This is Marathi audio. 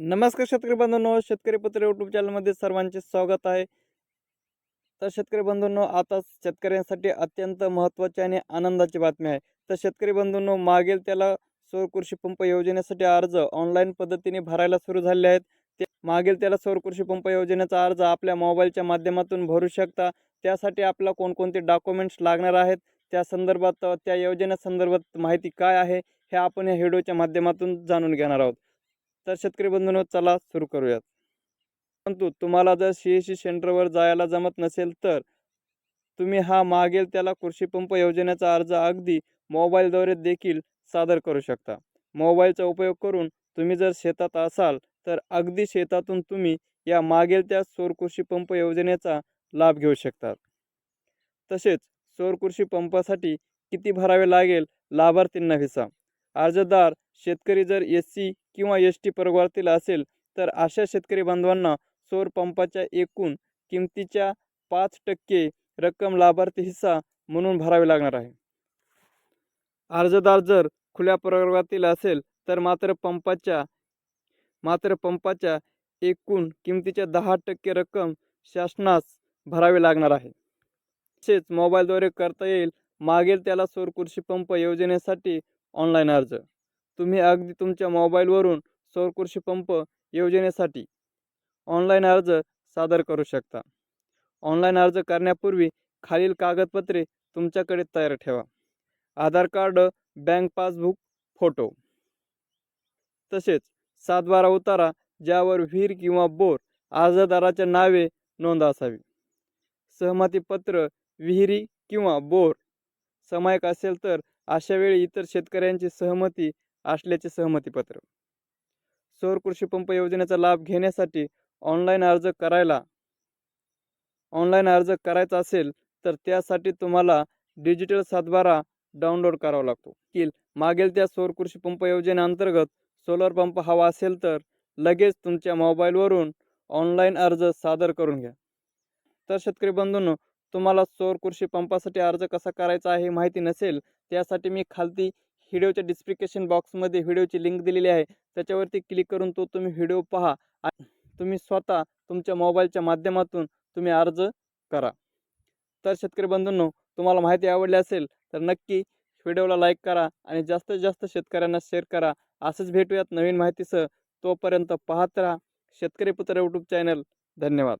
नमस्कार शेतकरी बंधूंनो शेतकरी पत्र यूट्यूब चॅनलमध्ये सर्वांचे स्वागत आहे. तर शेतकरी बंधूंनो आता शेतकऱ्यांसाठी अत्यंत महत्त्वाची आणि आनंदाची बातमी आहे. तर शेतकरी बंधूंनो मागेल त्याला सौर कृषी पंप योजनेसाठी अर्ज ऑनलाईन पद्धतीने भरायला सुरू झाले आहेत. ते मागेल त्याला सौर कृषी पंप योजनेचा अर्ज आपल्या मोबाईलच्या माध्यमातून भरू शकता. त्यासाठी आपला कोणकोणते डॉक्युमेंट्स लागणार आहेत? त्या संदर्भात त्या योजनेसंदर्भात माहिती काय आहे? हे आपण या व्हिडिओच्या माध्यमातून जाणून घेणार आहोत. तर शेतकरी बंधूंनो चला सुरू करूयात. परंतु तुम्हाला जर सी एस सी सेंटरवर जायला जमत नसेल तर तुम्ही हा मागेल त्याला कृषी पंप योजनेचा अर्ज अगदी मोबाईलद्वारे देखील सादर करू शकता. मोबाईलचा उपयोग करून तुम्ही जर शेतात असाल तर अगदी शेतातून तुम्ही या मागेल त्या सौर कृषी पंप योजनेचा लाभ घेऊ शकतात तसेच सौर कृषी पंपासाठी किती भरावे लागेल? लाभार्थींना व्हिसा अर्जदार शेतकरी जर एस सी किंवा एस टी प्रवर्गातील असेल तर अशा शेतकरी बांधवांना सौर पंपाच्या एकूण किमतीच्या पाच टक्के रक्कम लाभार्थी हिस्सा म्हणून भरावी लागणार आहे. अर्जदार जर खुल्या प्रवर्गातील असेल तर मात्र पंपाच्या मात्र पंपाच्या एकूण किमतीच्या दहा टक्के रक्कम शासनास भरावी लागणार आहे. तसेच मोबाईलद्वारे करता येईल मागेल त्याला सौर कृषी पंप योजनेसाठी ऑनलाईन अर्ज. तुम्ही अगदी तुमच्या मोबाईलवरून सौरकृषी पंप योजनेसाठी ऑनलाईन अर्ज सादर करू शकता. ऑनलाईन अर्ज करण्यापूर्वी खालील कागदपत्रे तुमच्याकडे तयार ठेवा. Aadhaar card bank passbook photo. तसेच सातबारा उतारा ज्यावर विहीर किंवा बोर अर्जदाराच्या नावे नोंद असावी. सहमतीपत्र विहिरी किंवा बोर. समायक असेल तर अशा वेळी इतर शेतकऱ्यांची सहमती असल्याचे सहमतीपत्र. सौर कृषी पंप योजनेचा लाभ घेण्यासाठी ऑनलाईन अर्ज करायला ऑनलाईन अर्ज करायचा असेल तर त्यासाठी तुम्हाला डिजिटल सातबारा डाउनलोड करावा लागतो. की मागेल त्या सौर कृषी पंप योजनेअंतर्गत सोलर पंप हवा असेल तर लगेच तुमच्या मोबाईलवरून ऑनलाईन अर्ज सादर करून घ्या. तर शेतकरी बंधूंनो तुम्हाला सौर कृषी पंपासाठी अर्ज कसा करायचा आहे हे माहिती नसेल त्यासाठी मी खालती व्हिडिओच्या डिस्क्रिप्शन बॉक्समध्ये व्हिडिओची लिंक दिलेली आहे. त्याच्यावरती क्लिक करून तो तुम्ही व्हिडिओ पहा तुम्ही स्वतः तुमच्या मोबाईलच्या माध्यमातून तुम्ही अर्ज करा. तर शेतकरी बंधूंनो तुम्हाला माहिती आवडली असेल तर नक्की व्हिडिओला लाईक करा आणि जास्तीत जास्त शेतकऱ्यांना शेअर करा. असंच भेटूयात नवीन माहितीसह. तोपर्यंत पाहत राहा शेतकरी पुत्र यूट्यूब चॅनल. धन्यवाद.